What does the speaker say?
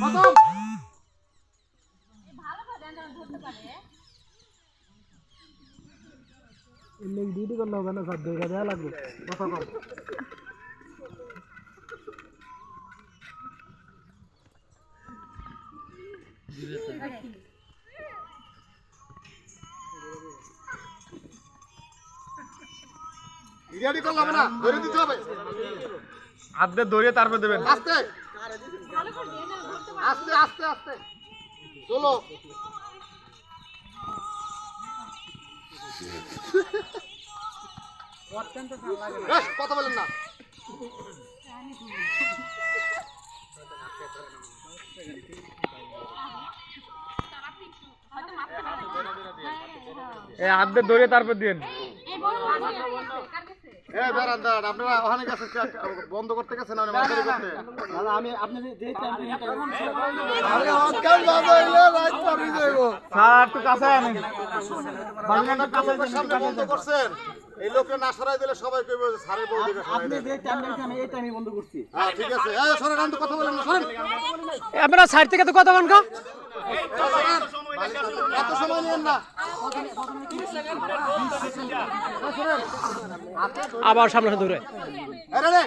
প্রথম। ডিউটি করলে হবে না স্যার দেখা দেওয়া লাগবে। না ধরে দিতে হবে। আদে দৌড়িয়ে তারপর দেবেন। আস্তে আস্তে আস্তে আস্তে চলো কথা বলেন না এই আদে দৌড়িয়ে তারপর দিন দাঁড়ান দাঁড়ান আপনারা ওখানে গেছেন বন্ধ করতে গেছেন আপনি মাঝারি করতে? আমি আপনি যে স্যার একটু কাছে আনেন। লোকের সামনে বন্ধ করছেন? এই লোককে না সরাই দিলে সবাই কইবে যে সারের বউ দিকে আপনি যে টাইম দিয়েছেন এই টাইমে বন্ধ করছি। হ্যাঁ ঠিক আছে। এই সরেন আমি তো কথা বলেন না সরেন। আপনারা সাইড থেকে তো কথা বলেন কা এত সময় নিয়েন না। আবার সামনে দূরে এই রে, রে।